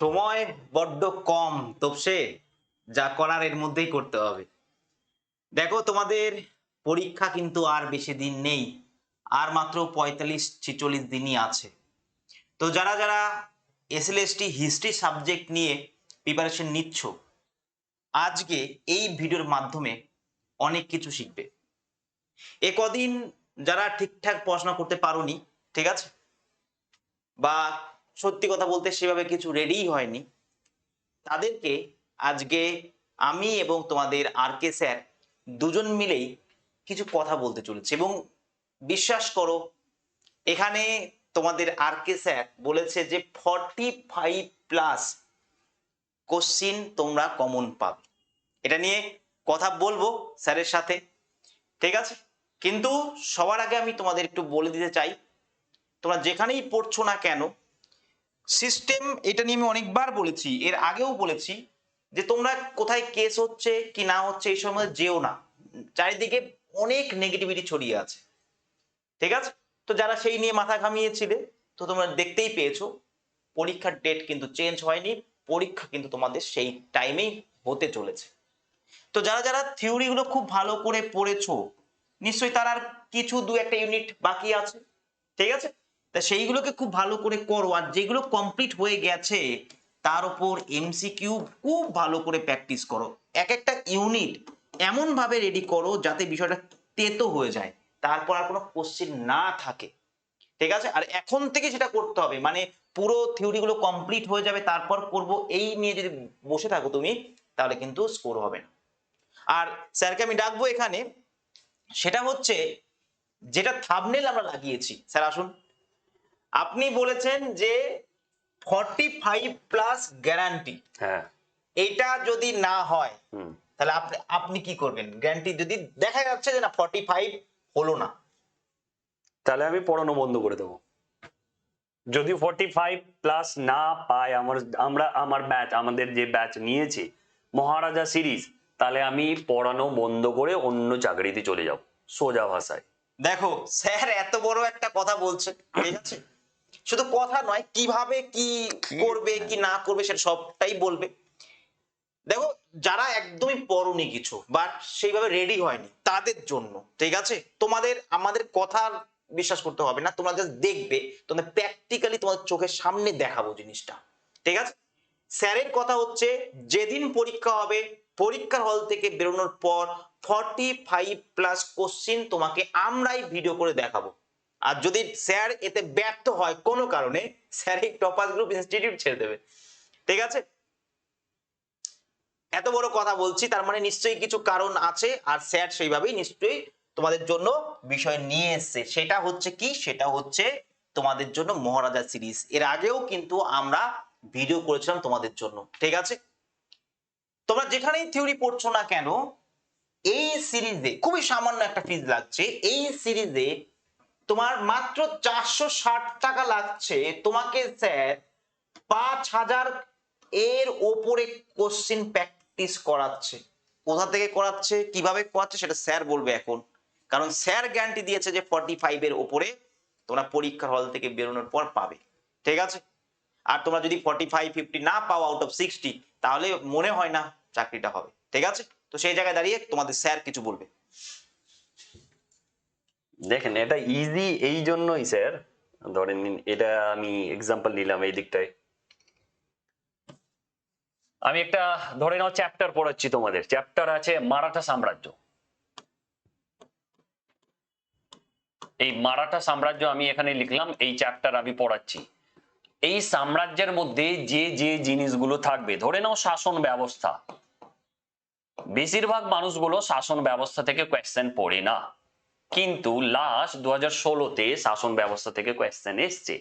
সময় বড্ড কম, তপসে। যা করার এর মধ্যেই করতে হবে। দেখো, তোমাদের পরীক্ষা কিন্তু আর বেশি দিন নেই। আর মাত্র পঁয়তাল্লিশ ছিচল্লিশ দিনই আছে। তো যারা যারা এসএলএসটি হিস্ট্রি সাবজেক্ট নিয়ে প্রিপারেশন নিচ্ছ, আজকে এই ভিডিওর মাধ্যমে অনেক কিছু শিখবে। এ কদিন যারা ঠিকঠাক পড়াশোনা করতে পারোনি, ঠিক আছে? বা সত্যি কথা বলতে সেভাবে কিছু রেডিই হয়নি। তাদেরকে আজকে আমি এবং তোমাদের আর কে স্যার দুজন মিলেই কিছু কথা বলতে চলেছে এবং বিশ্বাস করো, এখানে তোমাদের আর কে স্যার বলেছে যে ফর্টি ফাইভ প্লাস কোশ্চিন তোমরা কমন পাবে। এটা নিয়ে কথা বলব স্যারের সাথে, ঠিক আছে? কিন্তু সবার আগে আমি তোমাদের একটু বলে দিতে চাই, তোমরা যেখানেই পড়ছো না কেন সিস্টেম এটা নিয়ে আমি অনেকবার বলেছি, এর আগেও বলেছি যে তোমরা কোথায় কেস হচ্ছে, কি না হচ্ছে, এই সময় যেও না। চারিদিকে অনেক নেগেটিভিটি ছড়িয়ে আছে। ঠিক আছে? তো যারা সেই নিয়ে মাথা ঘামিয়েছিলে, তো তোমরা দেখতেই পেয়েছ, পরীক্ষার ডেট কিন্তু চেঞ্জ হয়নি, পরীক্ষা কিন্তু তোমাদের সেই টাইমেই হতে চলেছে। তো যারা যারা থিওরিগুলো খুব ভালো করে পড়েছো, নিশ্চয়ই তার আর কিছু দু একটা ইউনিট বাকি আছে। ঠিক আছে? তা সেইগুলোকে খুব ভালো করে করো। আর যেগুলো কমপ্লিট হয়ে গেছে, তার উপর এমসিকিউ খুব ভালো করে প্র্যাকটিস করো। এক একটা ইউনিট এমন ভাবে রেডি করো যাতে বিষয়টা তেতো হয়ে যায়। তারপর আর কোনো কোশ্চেন না থাকে। ঠিক আছে? আর এখন থেকে সেটা করতে হবে। মানে পুরো থিওরিগুলো কমপ্লিট হয়ে যাবে, তারপর করব। এই নিয়ে যদি বসে থাকো তুমি, তাহলে কিন্তু স্কোর হবে না। আর স্যারকে আমি ডাকবো এখানে। সেটা হচ্ছে, যেটা থাবনেল আমরা লাগিয়েছি। স্যার আসুন। আপনি বলেছেন যে ফর্টি ফাইভ প্লাস গ্যারান্টি হ্যাঁ। এইটা যদি না হয় তাহলে আপনি আপনি কি করবেন? গ্যারান্টি যদি দেখা যাচ্ছে যে না ফর্টি ফাইভ হলো না। তাহলে আমি পড়ানো বন্ধ করে দেবো। যদি ফর্টি ফাইভ প্লাস না পাই আমার আমরা আমার ব্যাচ আমাদের যে ব্যাচ নিয়েছি মহারাজা সিরিজ তাহলে আমি পড়ানো বন্ধ করে অন্য চাকরিতে চলে যাব সোজা ভাষায়। দেখো স্যার এত বড় একটা কথা বলছে ঠিক আছে? শুধু কথা নয় কীভাবে কি করবে কি না করবে সেটা সবটাই বলবে। দেখো যারা একদমই পড়নি কিছু বা সেইভাবে রেডি হয়নি তাদের জন্য ঠিক আছে? তোমাদের আমাদের কথা বিশ্বাস করতে হবে না তোমরা জাস্ট দেখবে তোমাদের প্র্যাকটিক্যালি তোমাদের চোখের সামনে দেখাবো জিনিসটা ঠিক আছে? স্যারের কথা হচ্ছে যেদিন পরীক্ষা হবে পরীক্ষার হল থেকে বেরোনোর পর ফর্টি ফাইভ প্লাস কোশ্চিন তোমাকে আমরাই ভিডিও করে দেখাবো। আর যদি স্যার এতে ব্যর্থ হয় কোনো কারণে, স্যার এই টপাস গ্রুপ ইনস্টিটিউট ছেড়ে দেবে। ঠিক আছে? এত বড় কথা বলছি, তার মানে নিশ্চয়ই কিছু কারণ আছে, আর স্যার সেইভাবেই নিশ্চয়ই তোমাদের জন্য বিষয় নিয়ে এসছে। সেটা হচ্ছে কি? সেটা হচ্ছে তোমাদের জন্য মহারাজা সিরিজ। এর আগেও কিন্তু আমরা ভিডিও করেছিলাম তোমাদের জন্য। ঠিক আছে? তোমরা যেখানেই থিওরি পড়ছো না কেন, এই সিরিজে, খুবই সামান্য একটা ফিজ লাগছে, এই সিরিজে তোমার মাত্র চারশো ষাট টাকা লাগছে। তোমাকে স্যার পাঁচ হাজার এর ওপরে কোশ্চিন প্র্যাকটিস করাচ্ছে। কোথা থেকে করাচ্ছে, কীভাবে করাচ্ছে সেটা স্যার বলবে এখন। কারণ স্যার গ্যারান্টি দিয়েছে যে ফর্টি ফাইভ এর ওপরে তোমরা পরীক্ষার হল থেকে বেরোনোর পর পাবে। ঠিক আছে? আর তোমরা যদি ফর্টি ফাইভ ফিফটি না পাও আউট অফ সিক্সটি তাহলে মনে হয় না চাকরিটা হবে। ঠিক আছে? তো সেই জায়গায় দাঁড়িয়ে তোমাদের স্যার কিছু বলবে। দেখেন এটা ইজি এই জন্যই স্যার ধরেন নিন, এটা আমি এক্সাম্পল নিলাম এই দিকটায়। আমি একটা ধরে নাও চ্যাপ্টার পড়াচ্ছি তোমাদের। চ্যাপ্টার আছে মারাঠা সাম্রাজ্য। এই মারাঠা সাম্রাজ্য আমি এখানে লিখলাম এই চ্যাপ্টার আমি পড়াচ্ছি। এই সাম্রাজ্যের মধ্যে যে যে জিনিসগুলো থাকবে ধরে নাও শাসন ব্যবস্থা। বেশিরভাগ মানুষগুলো শাসন ব্যবস্থা থেকে কোয়েশ্চেন পড়ে না। কিন্তু লাস্ট দু হাজার ষোলোতে শাসন ব্যবস্থা থেকে কোয়েশ্চেন এসছে।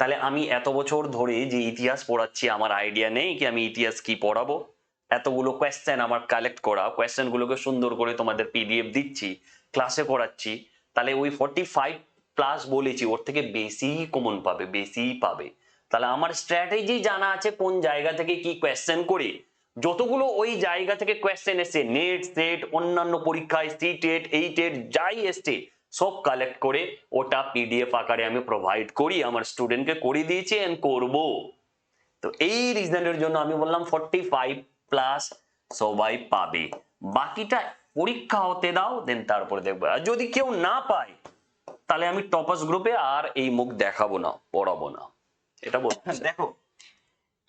তাহলে আমি এত বছর ধরে যে ইতিহাস পড়াচ্ছি, আমার আইডিয়া নেই কি আমি ইতিহাস কি পড়াবো? এতগুলো কোয়েশ্চেন আমার কালেক্ট করা কোয়েশ্চেন গুলোকে সুন্দর করে তোমাদের পিডিএফ দিচ্ছি ক্লাসে করাচ্ছি তাহলে ওই ফর্টি ফাইভ প্লাস বলেছি, ওর থেকে বেশি কমন পাবে, বেশি পাবে। তাহলে আমার স্ট্র্যাটেজি জানা আছে কোন জায়গা থেকে কি কোয়েশ্চেন করে? যতগুলো ওই জায়গা থেকে কোয়েশ্চেন এসছে নেট সেট অন্যান্য পরীক্ষায় সি টেট এই টেট যাই এসছে, সব কালেক্ট করে ওটা পিডিএফ আকারে আমি প্রোভাইড করি, আমার স্টুডেন্টকে করে দিয়েছি এন্ড করব। তো এই রিজনের জন্য আমি বললাম ফর্টি ফাইভ প্লাস সবাই পাবে। বাকিটা পরীক্ষা হতে দাও দেন তারপরে দেখব। আর যদি কেউ না পায়, তাহলে আমি টপাস গ্রুপে আর এই মুখ দেখাবো না, পড়াবো না। এটা চাই। দেখো,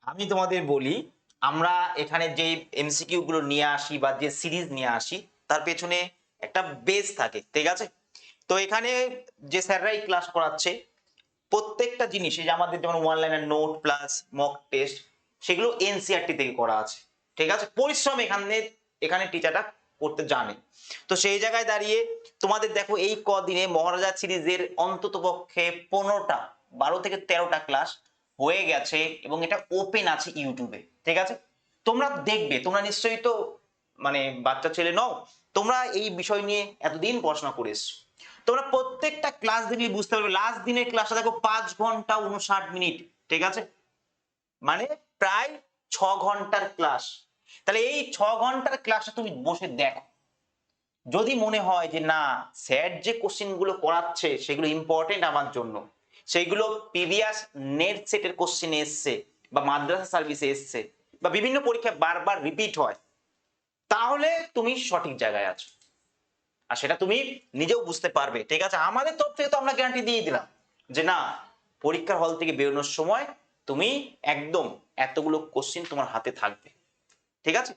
আমি তোমাদের বলি আমরা এখানে যে এমসিকিউ গুলো নিয়ে আসি বা যে সিরিজ নিয়ে আসি, তার পেছনে একটা বেস থাকে, ঠিক আছে? তো এখানে যে স্যাররাই ক্লাস করাচ্ছে, প্রত্যেকটা জিনিস এই যে আমাদের যেমন ওয়ান লাইনের নোট প্লাস মক টেস্ট সেগুলো এনসিআরটি থেকে করা আছে, ঠিক আছে? পরিশ্রম এখানে এখানে টিচারটা করতে জানে। তো সেই জায়গায় দাঁড়িয়ে তোমাদের দেখো এই কদিনে মহারাজা সিরিজের অন্তত পক্ষে পনেরোটা, বারো থেকে তেরোটা ক্লাস হয়ে গেছে এবং এটা ওপেন আছে ইউটিউবে ঠিক আছে? তোমরা দেখবে, তোমরা নিশ্চয়ই তো মানে বাচ্চা ছেলে নও, তোমরা এই বিষয় নিয়ে এতদিন পড়াশোনা করে এসছো। তোমরা প্রত্যেকটা ক্লাস দেখলে বুঝতে পারবে লাস্ট দিনের ক্লাসটা দেখো পাঁচ ঘণ্টা উনষাট মিনিট, ঠিক আছে? মানে প্রায় ছ ঘণ্টার ক্লাস তাহলে এই ছ ঘণ্টার ক্লাসটা তুমি বসে দেখো। যদি মনে হয় যে না স্যার যে কোশ্চেনগুলো করাচ্ছে, সেগুলো ইম্পর্টেন্ট আমার জন্য সেইগুলো প্রিভিয়াস নেট সেটের কোশ্চেন এসছে বা মাদ্রাসা সার্ভিসে এসছে বা বিভিন্ন পরীক্ষায় বারবার রিপিট হয়, তাহলে তুমি সঠিক জায়গায় আছো। আর সেটা তুমি নিজেও বুঝতে পারবে। ঠিক আছে? আমাদের তরফ থেকে তো আমরা গ্যারান্টি দিয়ে দিলাম যে না, পরীক্ষার হল থেকে বেরোনোর সময় তুমি একদম এতগুলো কোশ্চেন তোমার হাতে থাকবে। ঠিক আছে?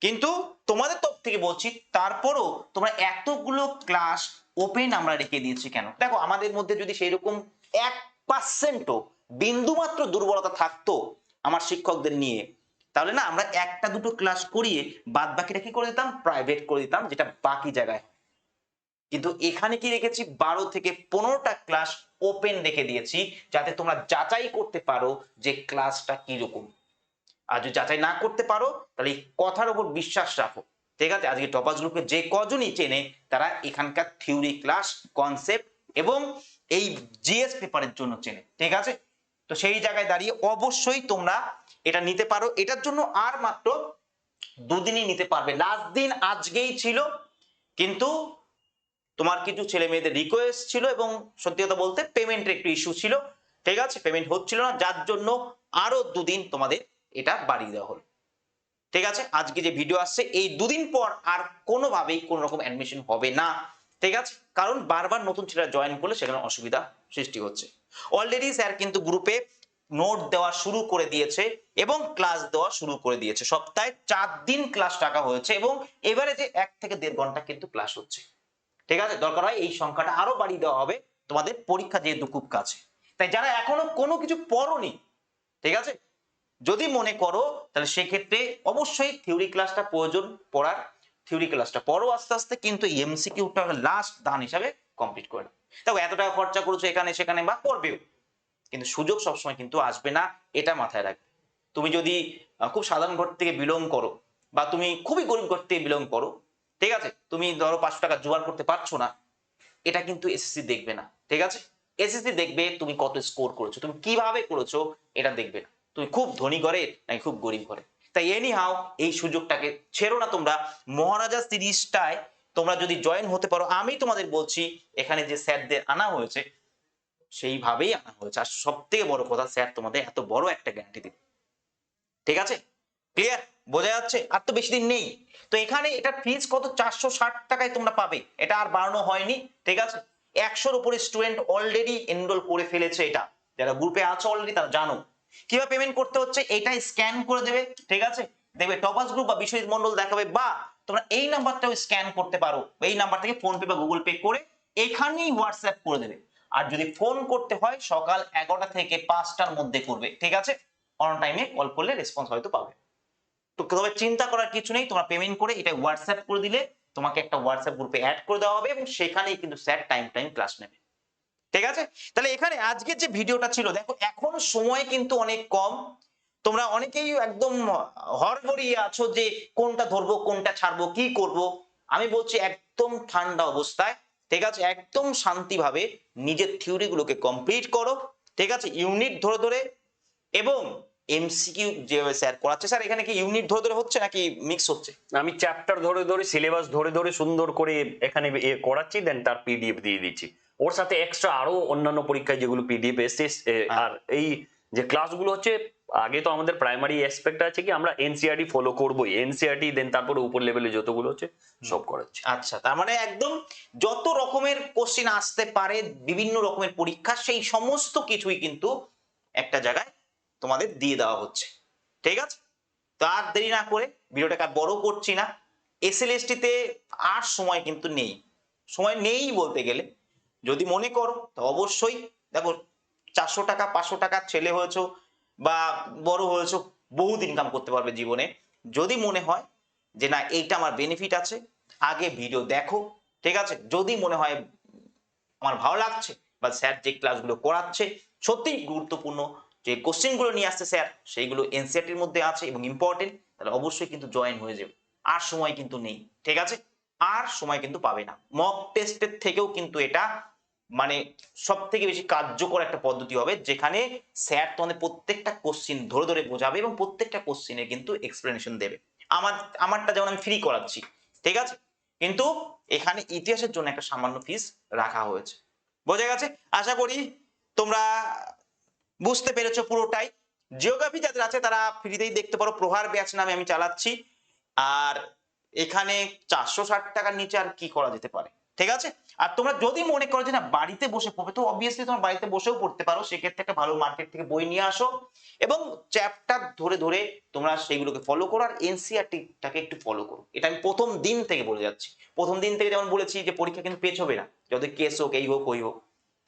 কিন্তু তোমাদের তরফ থেকে বলছি, তারপরও তোমরা এতগুলো ক্লাস ওপেন আমরা রেখে দিয়েছি কেন? দেখো, আমাদের মধ্যে যদি সেই রকম এক পার্সেন্টও বিন্দুমাত্র দুর্বলতা থাকতো আমার শিক্ষকদের নিয়ে। তাহলে না, আমরা একটা দুটো ক্লাস করিয়ে বাদ বাকিটা কি করে দিতাম? প্রাইভেট করে দিতাম, যেটা বাকি জায়গায়। কিন্তু এখানে কি রেখেছি? বারো থেকে পনেরোটা ক্লাস ওপেন রেখে দিয়েছি, যাতে তোমরা যাচাই করতে পারো যে ক্লাসটা কীরকম। আর যদি যাচাই না করতে পারো, তাহলে কথার উপর বিশ্বাস রাখো। ঠিক আছে? আজকে টপাস গ্রুপে যে কজনই চেনে, তারা এখানকার থিওরি ক্লাস কনসেপ্ট এবং এই জিএস পেপারের জন্য চেনে, ঠিক আছে? তো সেই জায়গায় দাঁড়িয়ে অবশ্যই তোমরা এটা নিতে পারো। এটার জন্য আর মাত্র দুদিনই নিতে পারবে। লাস্ট দিন আজকেই ছিল, কিন্তু তোমার কিছু ছেলে মেয়েদের রিকোয়েস্ট ছিল এবং সত্যি কথা বলতে পেমেন্টের একটু ইস্যু ছিল, ঠিক আছে? পেমেন্ট হচ্ছিল না, যার জন্য আরও দুদিন তোমাদের এটা বাড়িয়ে দেওয়া হলো, ঠিক আছে? আজকে যে ভিডিও আসছে, এই দুদিন পর আর কোনোভাবেই কোনো রকম অ্যাডমিশন হবে না। ঠিক আছে? কারণ বারবার নতুন ছেলেরা জয়েন করলে সেখানে অসুবিধা সৃষ্টি হচ্ছে। অলরেডি স্যার কিন্তু গ্রুপে নোট দেওয়া শুরু করে দিয়েছে এবং ক্লাস দেওয়া শুরু করে দিয়েছে। সপ্তাহে চার দিন ক্লাস টাকা হয়েছে এবং এবারে যে এক থেকে দেড় ঘণ্টা কিন্তু ক্লাস হচ্ছে। ঠিক আছে? দরকার হয় এই সংখ্যাটা আরও বাড়িয়ে দেওয়া হবে। তোমাদের পরীক্ষা যেহেতু খুব কাছে। তাই যারা এখনও কোনো কিছু পড়োনি, ঠিক আছে? যদি মনে করো, তাহলে সেক্ষেত্রে অবশ্যই থিওরি ক্লাসটা প্রয়োজন পড়ার। থিওরি ক্লাসটা পড়ো আস্তে আস্তে কিন্তু এমসিকিউটা লাস্ট দান হিসাবে কমপ্লিট করে দেখো, এত টাকা খরচা করেছ এখানে, সেখানে বা করবেও। কিন্তু সুযোগ সবসময় কিন্তু আসবে না, এটা মাথায় রাখবে। তুমি যদি খুব সাধারণ ঘর থেকে বিলং করো, বা তুমি খুবই গরিব ঘর থেকে বিলং করো, ঠিক আছে? তুমি ধরো পাঁচশো টাকা জোগাড় করতে পারছ না, এটা কিন্তু এসএসসি দেখবে না, ঠিক আছে? এসএসসি দেখবে তুমি কত স্কোর করেছ, তুমি কীভাবে করেছ, এটা দেখবে না। তুমি খুব ধনী ঘরে, নাকি খুব গরিব ঘরে। তাই এনি হাও এই সুযোগটাকে ছেড়ো না তোমরা। মহারাজা সিরিজটায় তোমরা যদি জয়েন হতে পারো, আমি তোমাদের বলছি, এখানে যে স্যারদের আনা হয়েছে, সেইভাবেই আনা হয়েছে। আর সব থেকে বড় কথা, স্যার তোমাদের এত বড় একটা গ্যারান্টি দিবে। ঠিক আছে? ক্লিয়ার বোঝা যাচ্ছে? আর তো বেশি দিন নেই। তো এখানে এটা ফিজ কত? চারশো ষাট টাকায় তোমরা পাবে। এটা আর বাড়ানো হয়নি। ঠিক আছে? একশোর উপরে স্টুডেন্ট অলরেডি এনরোল করে ফেলেছে এটা। যারা গ্রুপে আছো অলরেডি তারা জানো। কীভাবে পেমেন্ট করতে হচ্ছে? এটা স্ক্যান করে দেবে, ঠিক আছে? দেখবে টপাস গ্রুপ বা বিশ্বজিৎ মন্ডল দেখাবে, বা তোমরা এই নাম্বারটাও স্ক্যান করতে পারো। এই নাম্বার থেকে ফোন পে বা গুগল পে করে এখানেই হোয়াটসঅ্যাপ করে দেবে। আর যদি ফোন করতে হয়, সকাল এগারোটা থেকে পাঁচটার মধ্যে করবে, ঠিক আছে? অন টাইমে কল করলে রেসপন্স হয়তো পাবে। তো তবে চিন্তা করার কিছু নেই, তোমরা পেমেন্ট করে এটা হোয়াটসঅ্যাপ করে দিলে তোমাকে একটা হোয়াটসঅ্যাপ গ্রুপে অ্যাড করে দেওয়া হবে এবং সেখানেই কিন্তু স্যার টাইম টাইম ক্লাস নেবে। ঠিক আছে? তাহলে এখানে আজকের যে ভিডিওটা ছিল, দেখো, এখন সময় কিন্তু অনেক কম। তোমরা অনেকেই একদম হরবড়িয়ে আছো যে কোনটা ধরবো, কোনটা ছাড়বো, কি করব। আমি বলছি একদম ঠান্ডা অবস্থায়, ঠিক আছে? একদম শান্তিভাবে নিজের থিওরি গুলোকে কমপ্লিট করো, ঠিক আছে? ইউনিট ধরে ধরে এবং এমসিকিউ যেভাবে স্যার করাচ্ছে স্যার এখানে কি ইউনিট ধরে ধরে হচ্ছে নাকি মিক্স হচ্ছে? আমি চ্যাপ্টার ধরে ধরে সিলেবাস ধরে ধরে সুন্দর করে এখানে করাচ্ছি দেন তার পিডিএফ দিয়ে দিচ্ছি। ওর সাথে এক্সট্রা আরও অন্যান্য পরীক্ষায় যেগুলো পিডিএফ এসছে হ্যাঁ। আর এই যে ক্লাসগুলো হচ্ছে আগে তো আমাদের প্রাইমারি অ্যাসপেক্ট আছে কি আমরা এনসিআরটি ফলো করবোই। এনসিআরটি দেন তারপরে উপর লেভেলে যতগুলো হচ্ছে সব করাচ্ছে। আচ্ছা তার মানে একদম যত রকমের কোশ্চিন আসতে পারে বিভিন্ন রকমের পরীক্ষা সেই সমস্ত কিছুই কিন্তু একটা জায়গায় তোমাদের দিয়ে দেওয়া হচ্ছে। ঠিক আছে? তো আর দেরি না করে ভিডিওটাকে আর বড় করছি না। এসএলএসটি তে আর সময় কিন্তু নেই। সময় নেই বলতে গেলে। যদি মনে করো অবশ্যই দেখো, চারশো টাকা, পাঁচশো টাকা ছেলে হয়েছো বা বড় হয়েছো, বহুত ইনকাম করতে পারবে জীবনে। যদি মনে হয় যে না, এইটা আমার বেনিফিট আছে, আগে ভিডিও দেখো, ঠিক আছে? যদি মনে হয় আমার ভালো লাগছে বা স্যার যে ক্লাসগুলো করাচ্ছে সত্যি গুরুত্বপূর্ণ যে কোশ্চেনগুলো নিয়ে আসছে স্যার সেইগুলো এনসিআরটির মধ্যে আছে এবং ইম্পর্টেন্ট তাহলে অবশ্যই কিন্তু জয়েন হয়ে যাবে আর সময় কিন্তু নেই, ঠিক আছে? আর সময় কিন্তু পাবে না। মক টেস্টের থেকেও কিন্তু এটা মানে সব থেকে বেশি কার্যকর একটা পদ্ধতি হবে, যেখানে স্যার তোমাদের প্রত্যেকটা কোশ্চিন ধরে ধরে বোঝাবে এবং প্রত্যেকটা কোশ্চিনে কিন্তু এক্সপ্লেনেশন দেবে। আমার, আমারটা যেমন আমি ফ্রি করাচ্ছি, ঠিক আছে? কিন্তু এখানে ইতিহাসের জন্য একটা সামান্য ফিস রাখা হয়েছে। বোঝা গেছে? আশা করি তোমরা বুঝতে পেরেছ পুরোটাই। জিওগ্রাফি যাদের আছে তারা ফ্রিতেই দেখতে পারো। প্রহার ব্যাচ নামে আমি চালাচ্ছি। আর এখানে চারশো ষাট টাকার নিচে আর কি করা যেতে পারে? ঠিক আছে? আর তোমরা যদি মনে করো যে না, বাড়িতে বসে পড়বে, তো অবভিয়াসলি তোমার বাড়িতে বসেও পড়তে পারো। সেক্ষেত্রে একটা ভালো মার্কেট থেকে বই নিয়ে আসো এবং চ্যাপ্টার ধরে ধরে তোমরা সেইগুলোকে ফলো করো আর এনসিআরটিটাকে একটু ফলো করো। এটা আমি প্রথম দিন থেকে বলে যাচ্ছি। প্রথম দিন থেকে যেমন বলেছি যে পরীক্ষা কিন্তু পেছবে না। যত কেস হোক, এই হোক, ওই হোক।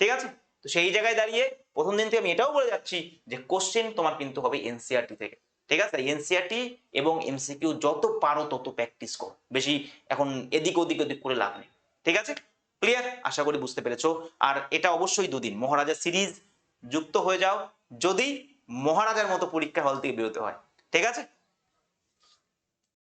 ঠিক আছে? তো সেই জায়গায় দাঁড়িয়ে প্রথম দিন থেকে আমি এটাও বলে যাচ্ছি যে কোশ্চেন তোমার কিন্তু হবে এনসিআরটি থেকে। ঠিক আছে? এনসিআরটি এবং এমসিকিউ যত পারো তত প্র্যাকটিস করো। বেশি এখন এদিক ওদিক ওদিক করে লাভ নেই। ঠিক আছে? ক্লিয়ার আশা করি বুঝতে পেরেছ। আর এটা অবশ্যই দুদিন। মহারাজা সিরিজ যুক্ত হয়ে যাও। যদি মহারাজার মতো পরীক্ষা হল থেকে বেরোতে হয়। ঠিক আছে?